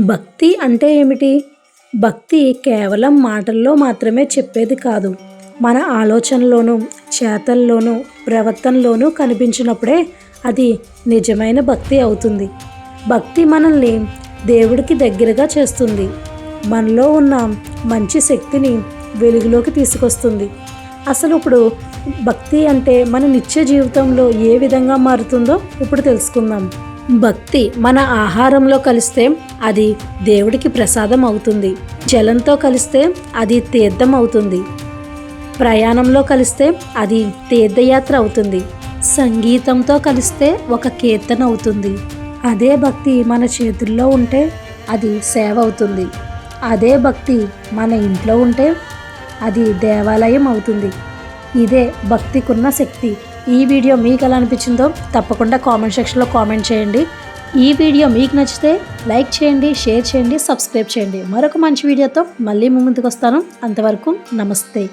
భక్తి అంటే ఏమిటి? భక్తి కేవలం మాటల్లో మాత్రమే చెప్పేది కాదు. మన ఆలోచనలోనూ చేతల్లోనూ ప్రవర్తనలోనూ కనిపించినప్పుడే అది నిజమైన భక్తి అవుతుంది. భక్తి మనల్ని దేవుడికి దగ్గరగా చేస్తుంది. మనలో ఉన్న మంచి శక్తిని వెలుగులోకి తీసుకొస్తుంది. అసలు ఇప్పుడు భక్తి అంటే మన నిత్య జీవితంలో ఏ విధంగా మారుతుందో ఇప్పుడు తెలుసుకుందాం. భక్తి మన ఆహారంలో కలిస్తే అది దేవుడికి ప్రసాదం అవుతుంది. జలంతో కలిస్తే అది తీర్థం అవుతుంది. ప్రయాణంలో కలిస్తే అది తీర్థయాత్ర అవుతుంది. సంగీతంతో కలిస్తే ఒక కీర్తన అవుతుంది. అదే భక్తి మన చేతుల్లో ఉంటే అది సేవ అవుతుంది. అదే భక్తి మన ఇంట్లో ఉంటే అది దేవాలయం అవుతుంది. ఇదే భక్తికున్న శక్తి. ఈ వీడియో మీకు ఎలా అనిపించిందో తప్పకుండా కామెంట్ సెక్షన్లో కామెంట్ చేయండి. ఈ వీడియో మీకు నచ్చితే లైక్ చేయండి షేర్ చేయండి సబ్స్క్రైబ్ చేయండి. మరొక మంచి వీడియోతో మళ్ళీ ముందుకు వస్తాను. అంతవరకు నమస్తే.